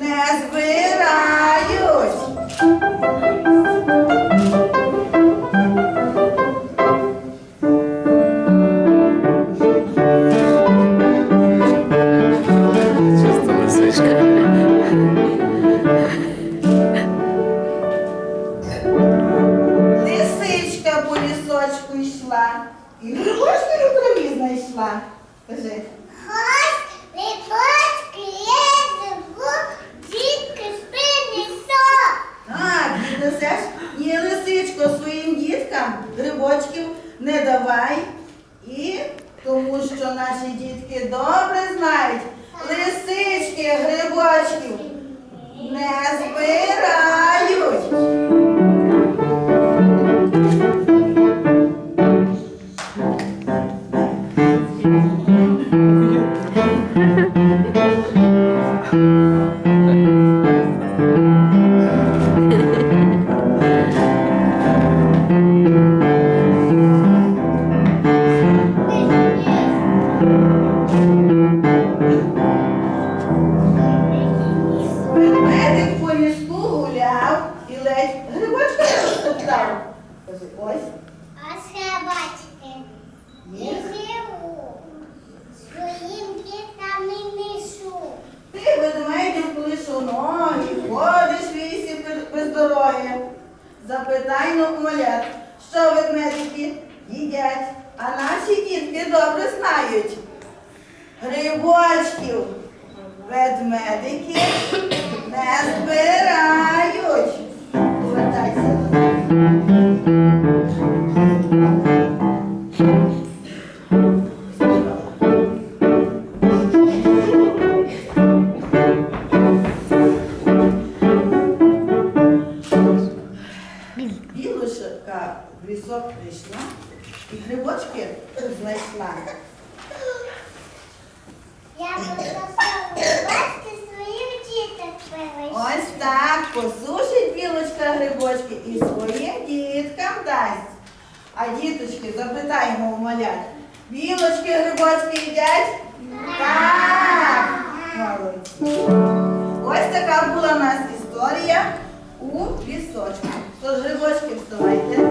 не збирають. Чисто лисичка. Лисичка по лісочку йшла. І грибочки на траві знайшла. Кажи. Віднесеш? Ні, лисичко, своїм діткам грибочків не давай. І тому що наші дітки добре знають, лисички грибочків не збирають. Ведмедик не розтоптав. Кажи, ось. Ні. Своїм дітям не несу. Ти ведмедів колишу ноги, ходиш в лісі без- дороги. Запитай ну малят, що ведмедики їдять, а наші дітки добре знають. Грибочків ведмедики не збирають. Білушка в лісок прийшла і грибочки знайшла. Я бачити своїх діток привезти. Ось так посушить білочка грибочки і своїм діткам дасть. А діточки, запитаємо у малят. Білочки грибочки їдять? Так! Молодці. Ось така була у нас історія у лісочку. Тож грибочки вставайте.